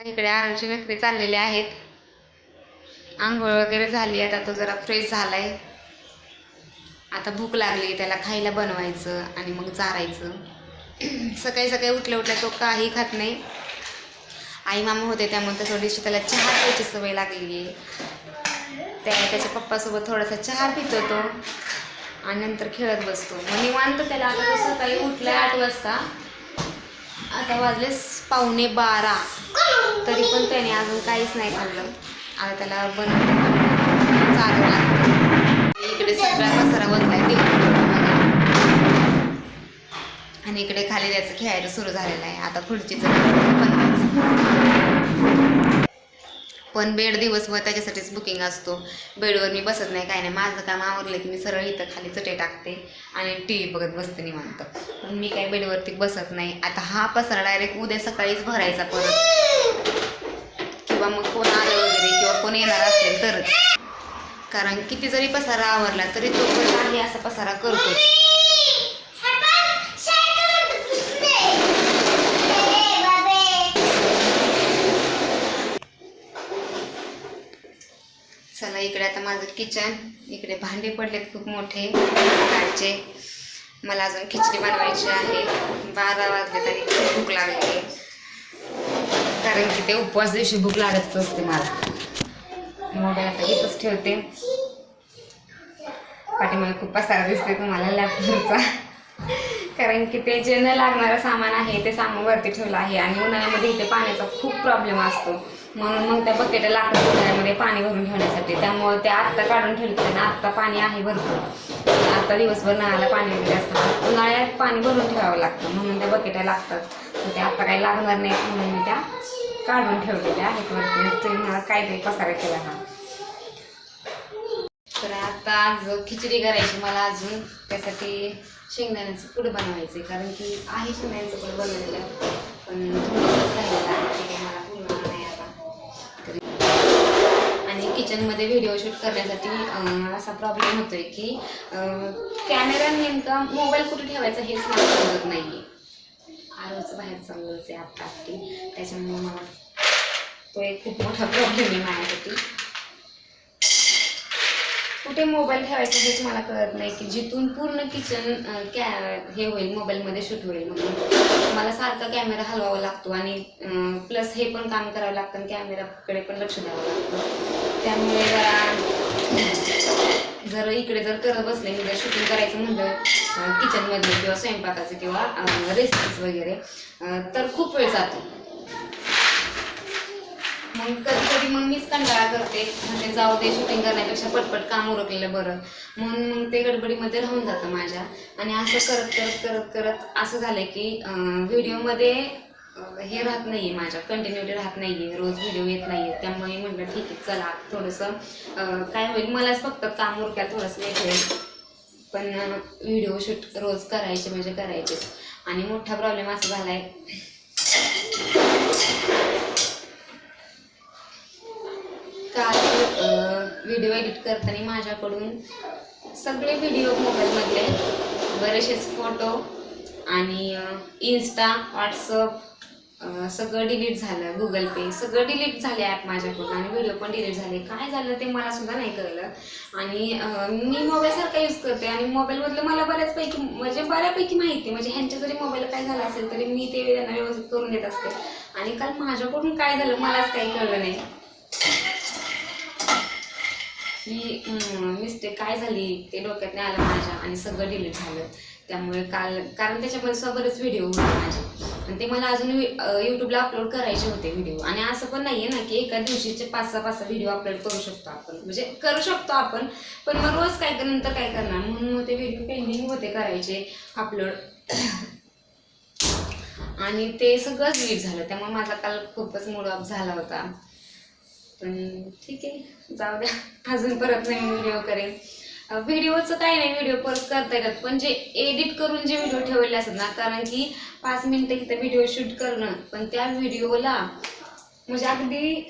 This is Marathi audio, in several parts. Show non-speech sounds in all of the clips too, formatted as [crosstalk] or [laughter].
इकडे आळूची विक्री चाललेले आहेत. आंघोळ वगैरे झाली आता तो जरा फ्रेश झालाय. आता भूक लागली त्याला खायला बनवायचं आणि मग चारायचं. सकाळी सकाळी उठल्या उठल्या तो काही खात नाही. आई मामा होते त्यामुळे थोडीशी त्याला चहा प्यायची सवय लागली आहे त्या त्याच्या पप्पासोबत थोडासा चहा पितो तो. आणि नंतर खेळत बसतो. मग निवांत त्याला आता तो सकाळी उठलाय आठ वाजता. आता वाजलेस पावणे बारा. तरी पण त्याने अजून काहीच नाही खाल्लं. आता त्याला बनवून चालू इकडे सगळा पसारा बनलाय देऊ आणि इकडे खाली त्याचं खेळायला सुरू झालेलं आहे. आता खुर्चीचं बनवायचं पण बेड दिवसभर त्याच्यासाठीच बुकिंग असतो. बेडवर मी बसत नाही काय नाही. माझं काम आवरलं की मी सरळ इथं खाली चटे टाकते आणि टी व्ही बघत बसते निवांत. पण मी काय बेडवरती बसत नाही. आता हा पसारा डायरेक्ट उद्या सकाळीच भरायचा परत. किंवा मग कोण आलं वगैरे किंवा कोण येणार असेल तरच. कारण किती जरी पसारा आवरला तरी तो पण आहे असा पसारा करतोच. बघा इकडे आता माझं किचन इकडे भांडे पडलेत खूप मोठे प्रकारचे मला अजून खिचडी बनवायची आहे. बारा वाजलेत आणि खूप भूक लागली. कारण की ते उपवास दिवशी भूक लागत असते मला. मोबाईल आता इथंच ठेवते. पाठीमागे खूप पसारा दिसते तुम्हाला लॅपटॉपचा कारण की ते जे न लागणारं सामान आहे ते सामान वरती ठेवलं आहे आणि उन्हाळ्यामध्ये इथे पाण्याचा खूप प्रॉब्लेम असतो. म्हणून मग त्या बकेट लागतात उन्हाळ्यामध्ये पाणी भरून ठेवण्यासाठी. त्यामुळे ते आत्ता काढून ठेवते आणि आत्ता पाणी आहे भरपूर. आत्ता दिवसभर नळाला पाणी वगैरे असतं. उन्हाळ्यात पाणी भरून ठेवावं लागतं. म्हणून त्या बकेट्या लागतात. ते आत्ता काही लागणार नाही म्हणून मी त्या काढून ठेवलेल्या आहेत. वरती तुम्ही मला काहीतरी पसारा केला हा. तर आता आज खिचडी करायची. मला अजून त्यासाठी शेंगदाण्याचं पूड बनवायचं कारण की आहे शेंगदाण्याचं पूड बनवलेलं पण राहिलेलं आहे मला पूर्ण नाही आता. आणि किचनमध्ये व्हिडिओ शूट करण्यासाठी असा प्रॉब्लेम होतोय की कॅमेरा नेमका मोबाईल कुठे ठेवायचा हेच मला समजत नाही आहे आरोचं बाहेर चाललंच आहे आत्ता त्याच्यामुळे मला तो एक खूप मोठा प्रॉब्लेम आहे माझ्यासाठी. कुठे मोबाईल ठेवायचा हेच मला कळत नाही की जिथून पूर्ण किचन कॅ हे होईल मोबाईलमध्ये शूट होईल म्हणून. मला सारखा कॅमेरा हलवावा लागतो आणि प्लस हे पण काम करावं लागतं आणि कॅमेराकडे पण लक्ष द्यावं लागतं. त्यामुळे जरा जर इकडे जर करत बसले मी जर शूटिंग करायचं म्हणलं किचनमध्ये किंवा स्वयंपाकाचं किंवा रेसिपीज वगैरे तर खूप वेळ जातो. मग कधी कधी मग मीच कंटाळा करते. म्हणजे जाऊ दे शूटिंग करण्यापेक्षा पटपट काम उरकलेलं बरं. म्हणून मग ते गडबडीमध्ये राहून जातं माझ्या. आणि असं करत करत करत करत असं झालं की व्हिडिओमध्ये हे राहत नाही आहे माझ्या. कंटिन्युटी राहत नाही आहे रोज व्हिडिओ येत नाही आहे त्यामुळे म्हटलं ठीक आहे चला थोडंसं काय होईल मलाच फक्त काम उरक्यात थोडंसं लेट होईल पण व्हिडिओ शूट रोज करायचे म्हणजे करायचेच. आणि मोठा प्रॉब्लेम असा झाला आहे व्हिडिओ एडिट करताना माझ्याकडून सगळे व्हिडिओ मोबाईलमधले बरेचसेच फोटो आणि इन्स्टा व्हॉट्सअप सगळं डिलीट झालं गुगल पे सगळं डिलीट झाले ॲप माझ्याकडून आणि व्हिडिओ पण डिलीट झाले. काय झालं ते मला सुद्धा नाही कळलं. आणि मी मोबाईलसारखा यूज करते आणि मोबाईलमधलं मला बऱ्याचपैकी म्हणजे बऱ्यापैकी माहिती म्हणजे ह्यांच्या जरी मोबाईल काय झालं असेल तरी मी ते त्यांना व्यवस्थित करून देत असते. आणि काल माझ्याकडून काय झालं मलाच काही कळलं नाही. ही मिस्टेक काय झाली? ते डोक्यात नाही आलं माझ्या आणि सगळं डिलीट झालं. त्यामुळे काल कारण त्याच्यामध्ये सुद्धा बरेच व्हिडिओ होते माझे. आणि ते मला अजून यूट्यूबला अपलोड करायचे होते व्हिडिओ आणि असं पण नाही आहे ना की एका दिवशीचे पाच सहा पाच सहा व्हिडिओ अपलोड करू शकतो आपण. म्हणजे करू शकतो आपण पण मग रोज काय नंतर काय करणार? म्हणून मग ते व्हिडिओ पेंडिंग होते करायचे अपलोड आणि ते सगळंच लीट झालं. त्यामुळे माझा काल खूपच मूड ऑफ झाला होता. पण ठीक आहे जाऊ द्या. अजून परत नवीन व्हिडिओ करेन. व्हिडिओचं काही नाही व्हिडिओ परत करता येतात. पण जे एडिट करून जे व्हिडिओ ठेवलेले असतात ना कारण की पाच मिनटं इथं व्हिडिओ शूट करणं पण त्या व्हिडिओला म्हणजे अगदी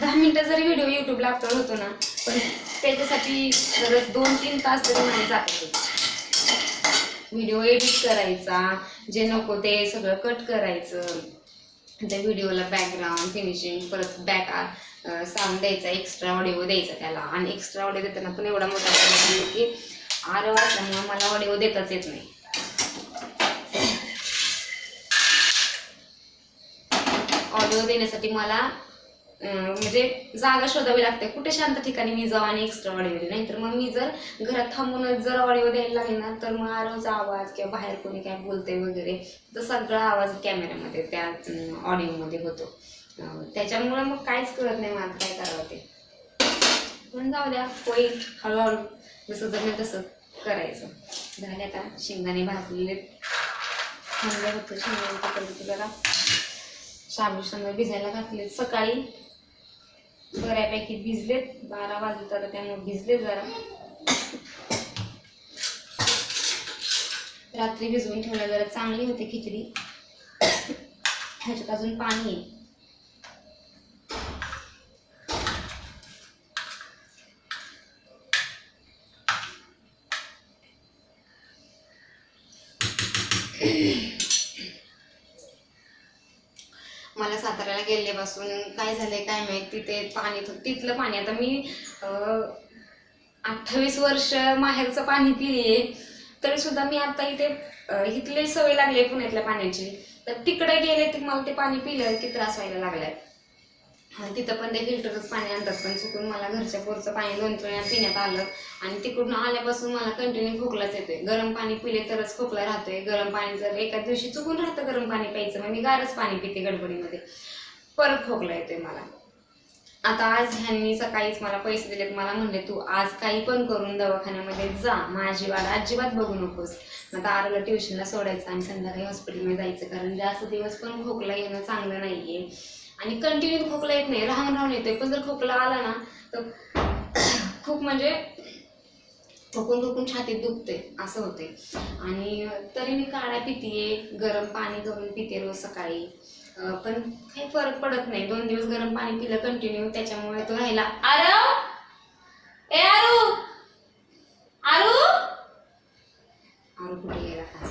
दहा मिनटं जरी व्हिडिओ युट्यूबला अपलोड होतो ना पण त्याच्यासाठी जर दोन तीन तास तरी नाही जातातच व्हिडिओ एडिट करायचा जे नको ते सगळं कट करायचं. त्या व्हिडिओला बॅकग्राऊंड फिनिशिंग परत बॅक साऊंड द्यायचा एक्स्ट्रा ऑडिओ द्यायचा त्याला. आणि एक्स्ट्रा ऑडिओ देताना पण एवढा मोठा प्रॉब्लेम की आर वाचल्यामुळे मला ऑडिओ देताच येत नाही. ऑडिओ देण्यासाठी मला म्हणजे जागा शोधावी लागते. कुठे शांत ठिकाणी मी जाऊ आणि एक्स्ट्रा ऑडिओ दे नाहीतर मग मी जर घरात थांबूनच जर ऑडिओ द्यायला लागले ना तर मग आरवचा आवाज किंवा बाहेर कोणी काय बोलते वगैरे तर सगळा आवाज कॅमेऱ्यामध्ये त्या ऑडिओमध्ये होतो. त्याच्यामुळं मग काहीच कळत नाही मला काय करावं ते. पण जाऊ द्या होईल. हळूहळू जसं जमेल तसं करायचं. झाले आता शेंगदाणे भाजलेले. थांबलं होतं शेंगदाणे जरा. शाबू समजा भिजायला घातले सकाळी बऱ्यापैकी भिजलेत बारा वाजत तर त्यामुळे भिजले जरा. रात्री भिजवून ठेवल्या जरा चांगली होते खिचडी. ह्याच्यात अजून पाणी आहे मला साताऱ्याला गेल्यापासून काय झालंय काय माहीत तिथे पाणी तिथलं पाणी आता मी अठ्ठावीस वर्ष माहेरचं पाणी पिलीये तरी सुद्धा मी आता इथे इथले इथली सवय लागली आहे पुण्यातल्या पाण्याची. तर तिकडे गेले तर मला ते पाणी पिलं की त्रास व्हायला लागलाय. तिथं पण ते फिल्टरच पाणी आणतात. पण चुकून मला घरच्या पोरचं पाणी दोन तीन वेळा पिण्यात आलं. आणि तिकडून आल्यापासून मला कंटिन्यू खोकलाच येतोय. गरम पाणी पिले तरच खोकला राहतोय. गरम पाणी जर एका दिवशी चुकून राहतं गरम पाणी प्यायचं मग मी गारच पाणी पिते गडबडीमध्ये. परत खोकला येतोय मला. आता आज ह्यांनी सकाळीच मला पैसे दिलेत. मला म्हणले तू आज काही पण करून दवाखान्यामध्ये जा. माझी वाट अजिबात बघू नकोस. आता आराला ट्युशनला सोडायचं आणि संध्याकाळी हॉस्पिटलमध्ये जायचं. कारण जास्त दिवस पण खोकला येणं चांगलं नाहीये. आणि कंटिन्यू खोकला येत नाही. राहून राहून येतोय. पण जर खोकला आला ना तर [coughs] खूप म्हणजे खोकून थोकून छातीत दुखते. असं होते आणि तरी मी काळा पितीये गरम पाणी करून पिते रोज सकाळी. पण काही फरक पडत नाही. दोन दिवस गरम पाणी पिलं कंटिन्यू त्याच्यामुळे तो राहिला. आरव! ए आरू आरू आरू कुठे गेला?